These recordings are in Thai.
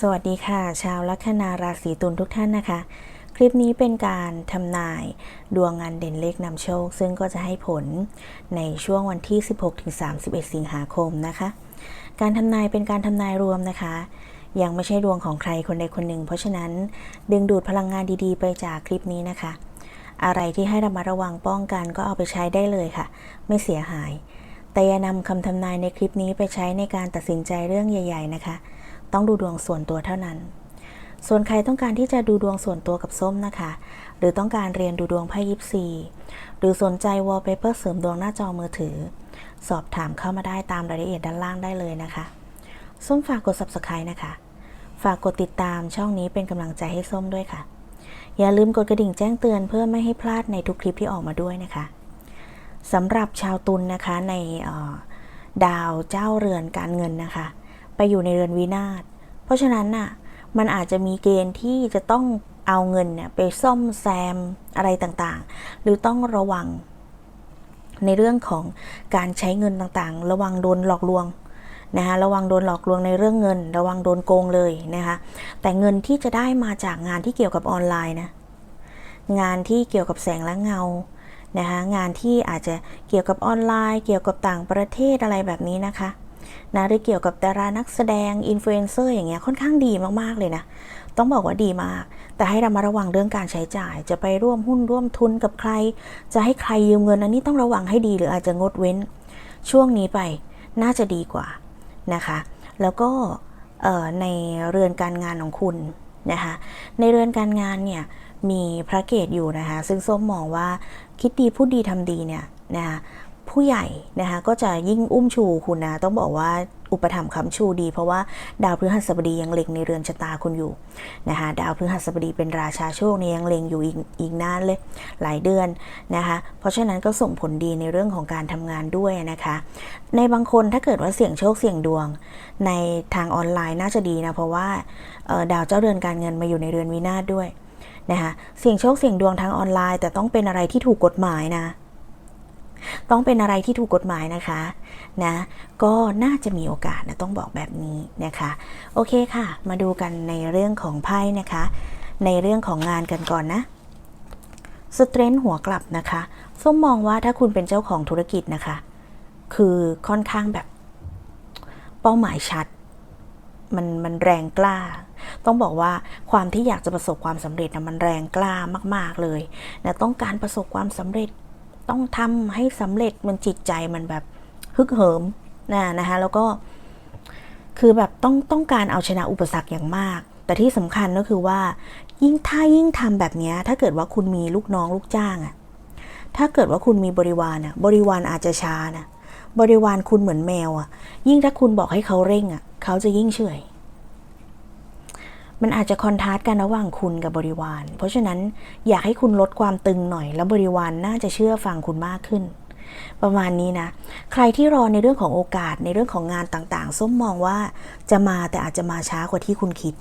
สวัสดีค่ะ ชาวลัคนาราศีตุลทุกท่านนะคะ คลิปนี้เป็นการทำนายดวงงานเด่นเลขนำโชค ซึ่งก็จะให้ผลในช่วงวันที่ 16-31 สิงหาคมนะคะ การทำนายเป็นการทำนายรวมนะคะ ยังไม่ใช่ดวงของใครคนใดคนหนึ่ง เพราะฉะนั้นดึงดูดพลังงานดีๆ ไปจากคลิปนี้นะคะ อะไรที่ให้ระมัดระวังป้องกันก็เอาไปใช้ได้เลยค่ะ ไม่เสียหาย แต่อย่านำคำทำนายในคลิปนี้ไปใช้ในการตัดสินใจเรื่องใหญ่ ๆ นะคะ ต้องดูดวงส่วนตัวเท่านั้น ส่วนใครต้องการที่จะดูดวงส่วนตัวกับส้มนะคะ หรือต้องการเรียนดูดวงไพ่ยิปซี หรือสนใจวอลเปเปอร์เสริมดวงหน้าจอมือถือ สอบถามเข้ามาได้ตามรายละเอียดด้านล่างได้เลยนะคะ ส้มฝากกด subscribe นะคะ ฝากกดติดตามช่องนี้เป็นกำลังใจให้ส้มด้วยค่ะ อย่าลืมกดกระดิ่งแจ้งเตือนเพื่อไม่ให้พลาดในทุกคลิปที่ออกมาด้วยนะคะสำหรับชาวตุลนนะคะในดาวเจ้าเรือนการเงินนะคะ ไปอยู่ในเรือนวินาศ เพราะฉะนั้นน่ะมันอาจจะมีเกณฑ์ที่จะต้องเอาเงินเนี่ยไปซ่อมแซมอะไรต่างๆ หรือต้องระวัง ในเรื่องของการใช้เงินต่างๆ ระวังโดนหลอกลวงนะคะระวังโดนหลอกลวงในเรื่องเงิน ระวังโดนโกงเลยนะคะแต่เงินที่จะได้มาจากงานที่เกี่ยวกับออนไลน์นะงานที่เกี่ยวกับแสงและเงานะคะงานที่อาจจะเกี่ยวกับออนไลน์ เกี่ยวกับต่างประเทศอะไรแบบนี้นะคะ นะหรือเกี่ยวกับดารานักแสดงอินฟลูเอนเซอร์อย่างเงี้ยค่อนข้างดีมากๆเลยนะ ต้องบอกว่าดีมาก แต่ให้เรามาระวังเรื่องการใช้จ่าย จะไปร่วมหุ้นร่วมทุนกับใคร จะให้ใครยืมเงินอันนี้ต้องระวังให้ดีหรืออาจจะงดเว้น ช่วงนี้ไปน่าจะดีกว่านะคะ แล้วก็ในเรือนการงานของคุณนะคะในเรือนการงานเนี่ยมีพระเกตอยู่นะคะซึ่งส้มมองว่าคิดดีพูดดีทำดีเนี่ยนะคะ ผู้ใหญ่นะคะก็จะยิ่งอุ้มชูคุณนะ ต้องบอกว่าอุปถัมภ์คำชูดี เพราะว่าดาวพฤหัสบดียังเล็งในเรือนชะตาคุณอยู่นะคะดาวพฤหัสบดีเป็นราชาโชคเนี่ยยังเล็งอยู่อีกอีกนานเลยหลายเดือนนะคะเพราะฉะนั้นก็ส่งผลดีในเรื่องของการทำงานด้วยนะคะ ในบางคนถ้าเกิดว่าเสี่ยงโชคเสี่ยงดวง ในทางออนไลน์น่าจะดีนะเพราะว่าดาวเจ้าเรือนการเงินมาอยู่ในเรือนวินาศด้วยนะคะเสี่ยงโชคเสี่ยงดวงทางออนไลน์ แต่ต้องเป็นอะไรที่ถูกกฎหมายนะ ต้องเป็นอะไรที่ถูกกฎหมายนะคะนะก็น่าจะมีโอกาสนะต้องบอกแบบนี้นะคะ โอเคค่ะ มาดูกันในเรื่องของไพ่นะคะ ในเรื่องของงานกันก่อนนะสเตรนท์หัวกลับนะคะส้มมองว่าถ้าคุณเป็นเจ้าของธุรกิจนะคะ คือค่อนข้างแบบ เป้าหมายชัด มันมันแรงกล้า ต้องบอกว่าความที่อยากจะประสบความสำเร็จนะมันแรงกล้ามาก ๆเลยนะต้องการประสบความสำเร็จ ต้องทำให้สำเร็จมันจิตใจมันแบบฮึกเหิมนะนะคะแล้วก็คือแบบต้องต้องการเอาชนะอุปสรรคอย่างมาก แต่ที่สำคัญก็คือว่า ยิ่งถ้ายิ่งทำแบบนี้ถ้าเกิดว่าคุณมีลูกน้องลูกจ้างอะถ้าเกิดว่าคุณมีบริวารอะบริวารอาจจะช้านะบริวารคุณเหมือนแมวอะยิ่งถ้าคุณบอกให้เขาเร่งอะเขาจะยิ่งเฉย มันอาจจะคอนทราสต์กันระหว่างคุณกับบริวาร เพราะฉะนั้นอยากให้คุณลดความตึงหน่อย แล้วบริวารนน่าจะเชื่อฟังคุณมากขึ้น ประมาณนี้นะ ใครที่รอในเรื่องของโอกาสในเรื่องของงานต่างๆ ส้มมองว่าจะมาแต่อาจจะมาช้ากว่าที่คุณคิด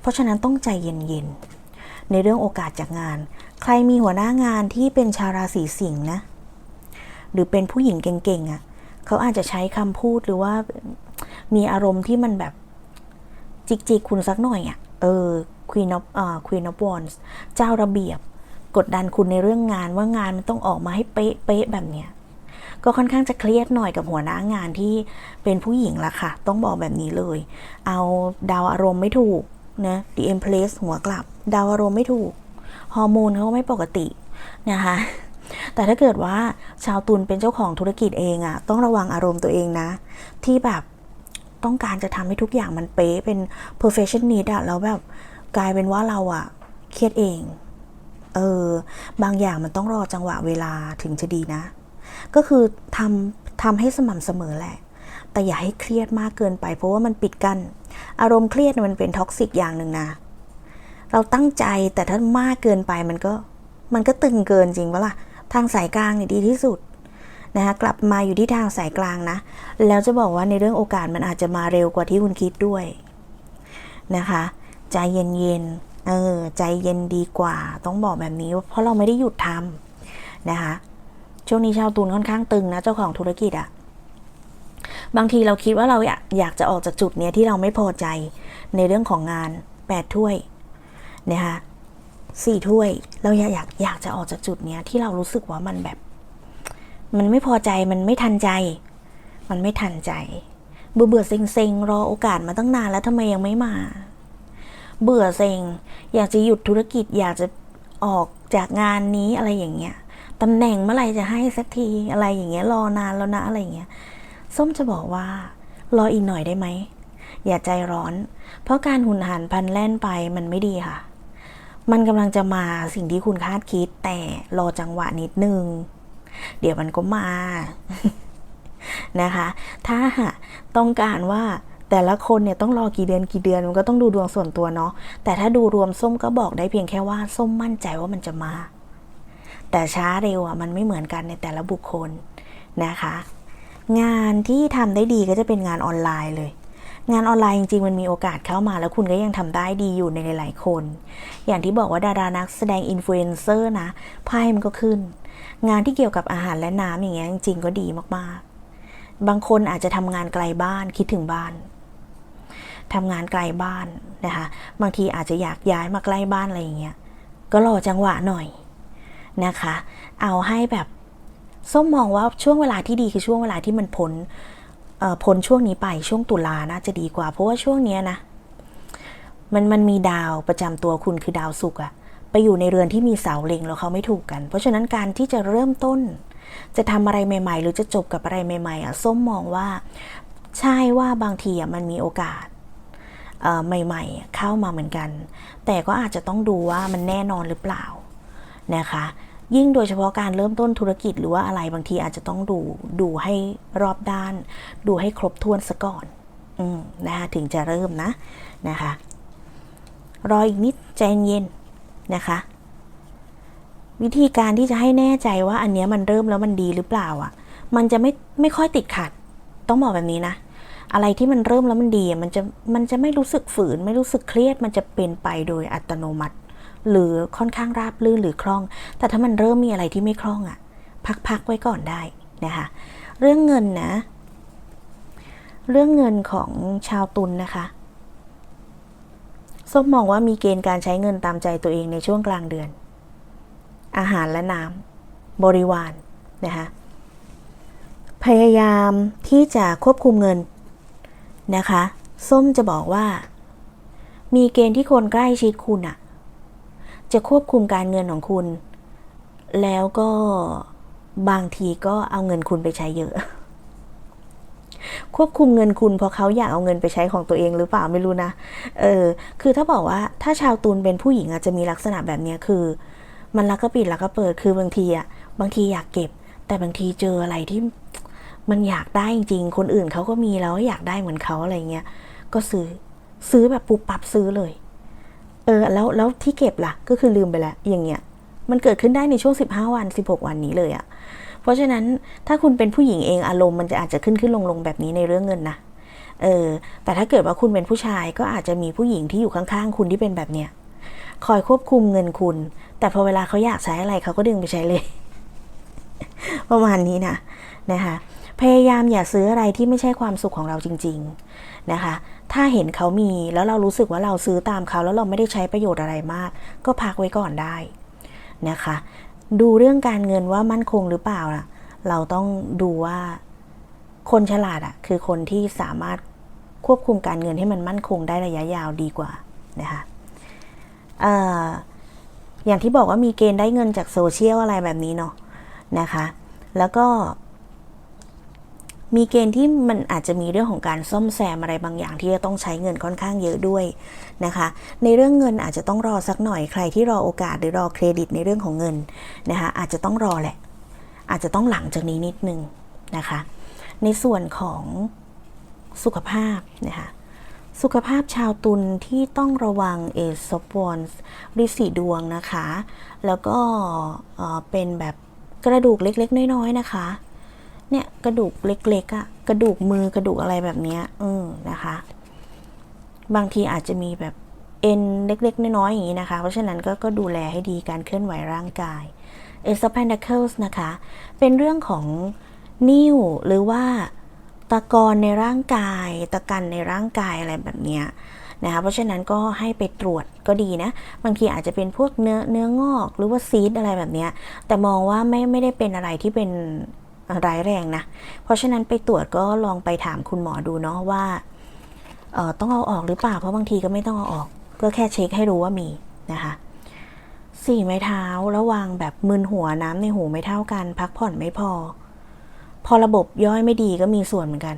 เพราะฉะนั้นต้องใจเย็นๆ ในเรื่องโอกาสจากงาน ใครมีหัวหน้างานที่เป็นชาวราศีสิงห์นะ หรือเป็นผู้หญิงเก่งๆอะ่ะเขาอาจจะใช้คำพูดหรือว่ามีอารมณ์ที่มันแบบจิกๆคุณสักหน่อยอะ่ะ เออ Queen of อ่า Queen of Wands เจ้าระเบียบ กดดันคุณในเรื่องงานว่างานมันต้องออกมาให้เป๊ะเป๊ะแบบเนี้ยก็ค่อนข้างจะเครียดหน่อยกับหัวหน้างานที่เป็นผู้หญิงละค่ะ ต้องบอกแบบนี้เลย เอาดาวอารมณ์ไม่ถูกนะ The Empress หัวกลับ ดาวอารมณ์ไม่ถูก ฮอร์โมนเขาไม่ปกตินะคะ แต่ถ้าเกิดว่าชาวตุลเป็นเจ้าของธุรกิจเองอะต้องระวังอารมณ์ตัวเองนะ ที่แบบ ต้องการจะทำให้ทุกอย่างมันเป๊ะเป็น perfectionist อะแล้วแบบกลายเป็นว่าเราอะเครียดเอง เออ บางอย่างมันต้องรอจังหวะเวลาถึงจะดีนะ ก็คือทำทำให้สม่ำเสมอแหละ แต่อย่าให้เครียดมากเกินไป เพราะว่ามันปิดกัน้นอารมณ์เครียดมันเป็นท็อกซิกอย่างหนึ่งนะ เราตั้งใจแต่ถ้ามากเกินไปมันก็ มันก็ตึงเกินจริงปะล่ะ ทางสายกลางเนี่ยดีที่สุด นะคะกลับมาอยู่ที่ทางสายกลางนะ แล้วจะบอกว่าในเรื่องโอกาสมันอาจจะมาเร็วกว่าที่คุณคิดด้วยนะคะ ใจเย็นๆเออใจเย็นดีกว่า ต้องบอกแบบนี้เพราะเราไม่ได้หยุดทำนะคะช่วงนี้ชาวตุลค่อนข้างตึงนะเจ้าของธุรกิจอะบางทีเราคิดว่าเราอยากยากจะออกจากจุดเนี้ยที่เราไม่พอใจในเรื่องของงานแปดถ้วยนะคะสี่ถ้วยเราอยากอยากจะออกจากจุดเนี้ยที่เรารู้สึกว่ามันแบบ มันไม่พอใจมันไม่ทันใจ มันไม่ทันใจ เบื่อเบื่อเซ็งเซ็งรอโอกาสมาตั้งนานแล้วทำไมยังไม่มา เบื่อเซ็งอยากจะหยุดธุรกิจอยากจะออกจากงานนี้อะไรอย่างเงี้ยตำแหน่งเมื่อไหร่จะให้สักทีอะไรอย่างเงี้ยรอนานแล้วนะอะไรอย่างเงี้ยส้มจะบอกว่ารออีกหน่อยได้ไหมอย่าใจร้อน เพราะการหุนหันพันแล่นไปมันไม่ดีค่ะ มันกำลังจะมาสิ่งที่คุณคาดคิดแต่รอจังหวะนิดนึง เดี๋ยวมันก็มานะคะ ถ้าต้องการว่าแต่ละคนเนี่ยต้องรอกี่เดือนกี่เดือนมันก็ต้องดูดวงส่วนตัวเนาะแต่ถ้าดูรวมส้มก็บอกได้เพียงแค่ว่าส้มมั่นใจว่ามันจะมา แต่ช้าเร็วอะมันไม่เหมือนกันในแต่ละบุคคลนะคะ งานที่ทำได้ดีก็จะเป็นงานออนไลน์เลย งานออนไลน์จริงๆ มันมีโอกาสเข้ามาแล้วคุณก็ยังทำได้ดีอยู่ในหลายๆคน อย่างที่บอกว่าดารานักแสดงอินฟลูเอนเซอร์นะไพ่มันก็ขึ้น งานที่เกี่ยวกับอาหารและน้ำอย่างเงี้ยจริงๆ ก็ดีมากๆ บางคนอาจจะทำงานไกลบ้านคิดถึงบ้านทำงานไกลบ้านนะคะบางทีอาจจะอยากย้ายมาใกล้บ้านอะไรอย่างเงี้ยก็รอจังหวะหน่อยนะคะ เอาให้แบบส้มมองว่าช่วงเวลาที่ดีคือช่วงเวลาที่มันพ้น พ้นช่วงนี้ไปช่วงตุลาน่าจะดีกว่า เพราะว่าช่วงนี้นะ มันมันมีดาวประจำตัวคุณคือดาวศุกร์อะไปอยู่ในเรือนที่มีเสาเล็งแล้วเขาไม่ถูกกัน เพราะฉะนั้นการที่จะเริ่มต้น จะทำอะไรใหม่ ๆ หรือจะจบกับอะไรใหม่ๆอะส้มมองว่า ใช่ว่าบางทีอะมันมีโอกาสใหม่ ๆ เข้ามาเหมือนกัน แต่ก็อาจจะต้องดูว่ามันแน่นอนหรือเปล่านะคะ ยิ่งโดยเฉพาะการเริ่มต้นธุรกิจหรือว่าอะไรบางทีอาจจะต้องดูดูให้รอบด้าน ดูให้ครบถ้วนซะก่อนอืมนะคะถึงจะเริ่มนะนะคะรออีกนิดใจเย็นนะคะวิธีการที่จะให้แน่ใจว่าอันนี้มันเริ่มแล้วมันดีหรือเปล่าอะ มันจะไม่ไม่ค่อยติดขัด ต้องบอกแบบนี้นะ อะไรที่มันเริ่มแล้วมันดีมันจะมันจะไม่รู้สึกฝืน ไม่รู้สึกเครียดมันจะเป็นไปโดยอัตโนมัติ หรือค่อนข้างราบลื่นหรือคล่อง แต่ถ้ามันเริ่มมีอะไรที่ไม่คล่องอะ่ะพักๆไว้ก่อนได้นะคะเรื่องเงินนะ เรื่องเงินของชาวตุลนนะคะส้มมองว่ามีเกณฑ์การใช้เงินตามใจตัวเองในช่วงกลางเดือน อาหารและน้ำบริวารนะคะพยายามที่จะควบคุมเงินนะคะ ส้มจะบอกว่า มีเกณฑ์ที่คนใกล้ชิดคุณอะ จะควบคุมการเงินของคุณ แล้วก็บางทีก็เอาเงินคุณไปใช้เยอะ ควบคุมเงินคุณเพราะเขาอยากเอาเงินไปใช้ของตัวเองหรือเปล่าไม่รู้นะ เออ คือถ้าบอกว่าถ้าชาวตูนเป็นผู้หญิงอาจจะมีลักษณะแบบนี้คือ มันลักก็ปิดลักก็เปิด คือบางทีอะบางทีอยากเก็บ แต่บางทีเจออะไรที่มันอยากได้จริง คนอื่นเขาก็มีแล้วอยากได้เหมือนเขาอะไรเงี้ย ก็ซื้อ ซื้อแบบปุบปับซื้อเลย เออแล้วแล้วที่เก็บล่ะ ก็คือลืมไปแล้วอย่างเงี้ยมันเกิดขึ้นได้ในช่วง 15 วัน 16 วันนี้เลยอะเพราะฉะนั้นถ้าคุณเป็นผู้หญิงเองอารมณ์มันจะอาจจะขึ้นขึ้นลงลงแบบนี้ในเรื่องเงินนะเออแต่ถ้าเกิดว่าคุณเป็นผู้ชายก็อาจจะมีผู้หญิงที่อยู่ข้างๆ คุณที่เป็นแบบเนี้ยคอยควบคุมเงินคุณ แต่พอเวลาเขาอยากใช้อะไรเขาก็ดึงไปใช้เลย ประมาณนี้นะนะคะ พยายามอย่าซื้ออะไรที่ไม่ใช่ความสุขของเราจริง ๆนะคะ ถ้าเห็นเขามีแล้วเรารู้สึกว่าเราซื้อตามเขาแล้วเราไม่ได้ใช้ประโยชน์อะไรมาก ก็พักไว้ก่อนได้นะคะ ดูเรื่องการเงินว่ามั่นคงหรือเปล่าล่ะ เราต้องดูว่าคนฉลาดอะคือคนที่สามารถควบคุมการเงินให้มันมั่นคงได้ระยะยาวดีกว่านะคะออย่างที่บอกว่ามีเกณฑ์ได้เงินจากโซเชียลอะไรแบบนี้เนาะนะคะ แล้วก็ มีเกณฑ์ที่มันอาจจะมีเรื่องของการซ่อมแซมอะไรบางอย่างที่จะต้องใช้เงินค่อนข้างเยอะด้วยนะคะ ในเรื่องเงินอาจจะต้องรอสักหน่อยใครที่รอโอกาสหรือรอเครดิตในเรื่องของเงินนะคะอาจจะต้องรอแหละ อาจจะต้องหลังจากนี้นิดนึงนะคะ ในส่วนของสุขภาพนะคะสุขภาพชาวตุลที่ต้องระวังเอซอฟวอนริสีดวงนะคะ แล้วก็เป็นแบบกระดูกเล็กๆ น้อยๆนะคะ เนี่ยกระดูกเล็กๆอะ่ะกระดูกมือกระดูกอะไรแบบเนี้ยอืมนะคะ บางทีอาจจะมีแบบเอ็นเล็ก ๆ น้อยๆอย่างนี้นะคะ เพราะฉะนั้นก็ก็ดูแลให้ดีการเคลื่อนไหวร่างกาย a c e of Pentacles นะคะ เป็นเรื่องของนิ้วหรือว่าตะกอนในร่างกาย ตะกันในร่างกายอะไรแบบนี้นะคะเพราะฉะนั้นก็ให้ไปตรวจก็ดีนะ บางทีอาจจะเป็นพวกเนื้อเนื้องอกหรือว่าซีดอะไรแบบเนี้ยแต่มองว่าไม่ไม่ได้เป็นอะไรที่เป็น ร้ายแรงนะ เพราะฉะนั้นไปตรวจก็ลองไปถามคุณหมอดูเนาะว่าต้องเอาออกหรือเปล่า เพราะบางทีก็ไม่ต้องเอาออก ก็แค่เช็คให้รู้ว่ามีนะคะสี่ไม้เท้าระวังแบบมึนหัวน้ำในหูไม่เท่ากัน พักผ่อนไม่พอ พอระบบย่อยไม่ดีก็มีส่วนเหมือนกัน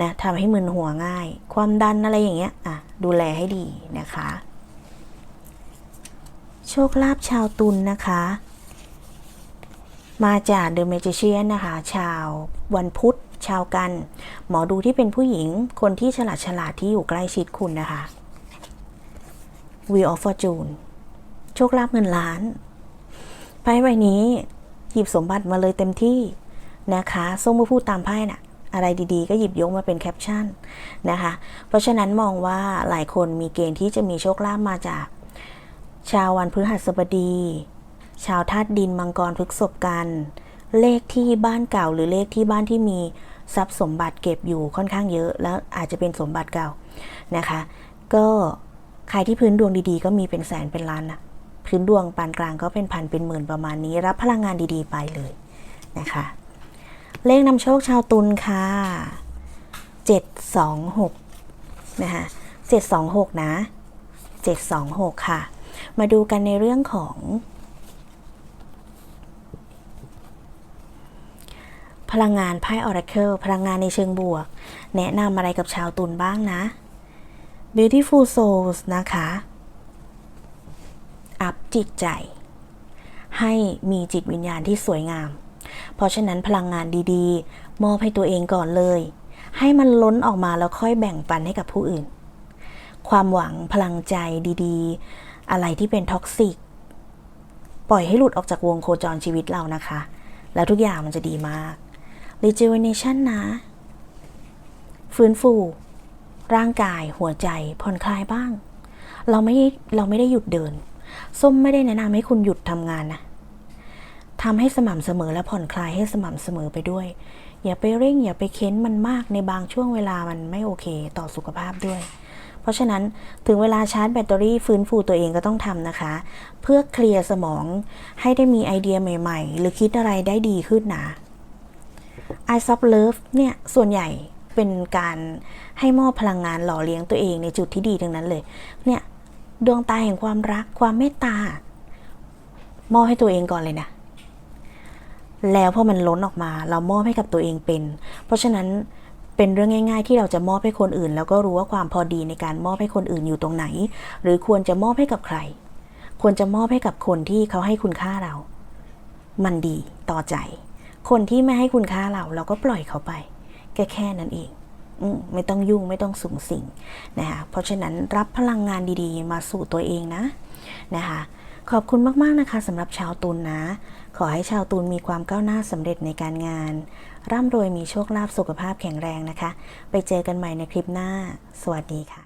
นะทำให้มึนหัวง่าย ความดันอะไรอย่างเงี้ยอะดูแลให้ดีนะคะ โชคลาภชาวตุลนนะคะ มาจากเดอะเมจิเชียนนะคะ ชาววันพุธ ชาวกัน หมอดูที่เป็นผู้หญิง คนที่ฉลาดฉลาดที่อยู่ใกล้ชิดคุณนะคะ Wheel of Fortune โชคลาภเงินล้านไพ่ใบนี้ หยิบสมบัติมาเลยเต็มที่นะคะส้มมาพูดตามไพ่น่ะ อะไรดีๆ ก็หยิบยกมาเป็นแคปชั่นนะคะ เพราะฉะนั้นมองว่าหลายคนมีเกณฑ์ที่จะมีโชคลาภมาจาก ชาววันพฤหัสบดี ชาวธาตุดินมังกรพฤกษบกัน เลขที่บ้านเก่าหรือเลขที่บ้านที่มีทรัพย์สมบัติเก็บอยู่ค่อนข้างเยอะแล้วอาจจะเป็นสมบัติเก่านะคะ ก็ใครที่พื้นดวงดีๆ ก็มีเป็นแสนเป็นล้านนะพื้นดวงปานกลางก็เป็นพันเป็นหมื่นประมาณนี้ รับพลังงานดีๆไปเลยนะคะ เลขนำโชคชาวตุลค่ะ 726 นะคะ 726 นะ 726 ค่ะ มาดูกันในเรื่องของ พลังงานไพ่ Oracle พลังงานในเชิงบวก แนะนำอะไรกับชาวตุลบ้างนะ Beautiful Souls นะคะ อัพจิตใจ ให้มีจิตวิญญาณที่สวยงาม เพราะฉะนั้นพลังงานดีๆ มอบให้ตัวเองก่อนเลย ให้มันล้นออกมาแล้วค่อยแบ่งปันให้กับผู้อื่น ความหวังพลังใจดีๆ อะไรที่เป็นท็อกซิก ปล่อยให้หลุดออกจากวงโคจรชีวิตเรานะคะ แล้วทุกอย่างมันจะดีมาก rejuvenation นะ ฟื้นฟู ร่างกายหัวใจผ่อนคลายบ้าง เราไม่เราไม่ได้หยุดเดิน ส้มไม่ได้แนะนำให้คุณหยุดทำงานนะทำให้สม่ำเสมอและผ่อนคลายให้สม่ำเสมอไปด้วย อย่าไปเร่งอย่าไปเค้นมันมากในบางช่วงเวลามันไม่โอเคต่อสุขภาพด้วย เพราะฉะนั้นถึงเวลาชาร์จแบตเตอรี่ฟื้นฟูตัวเองก็ต้องทำนะคะ เพื่อเคลียร์สมองให้ได้มีไอเดียใหม่ ๆ หรือคิดอะไรได้ดีขึ้นนะ I s o f Love เนี่ยส่วนใหญ่เป็นการให้มอบพลังงานหล่อเลี้ยงตัวเองในจุดที่ดีทั้งนั้นเลย เนี่ยดวงตาแห่งความรักความเมตตามอบให้ตัวเองก่อนเลยนะแล้วพอมันล้นออกมาเรามอบให้กับตัวเองเป็น เพราะฉะนั้นเป็นเรื่องง่าย ๆ ที่เราจะมอบให้คนอื่น แล้วก็รู้ว่าความพอดีในการมอบให้คนอื่นอยู่ตรงไหน หรือควรจะมอบให้กับใคร ควรจะมอบให้กับคนที่เขาให้คุณค่าเรา มันดีต่อใจ คนที่ไม่ให้คุณค่าเราเราก็ปล่อยเขาไปแค่แค่นั้นเองอมไม่ต้องยุ่งไม่ต้องสูงสิงนะคะเพราะฉะนั้นรับพลังงานดีๆ มาสู่ตัวเองนะนะคะขอบคุณมากๆนะคะสำหรับชาวตุลนนะ ขอให้ชาวตุลมีความก้าวหน้าสำเร็จในการงาน ร่ำรวยมีโชคลาภสุขภาพแข็งแรงนะคะ ไปเจอกันใหม่ในคลิปหน้า สวัสดีค่ะ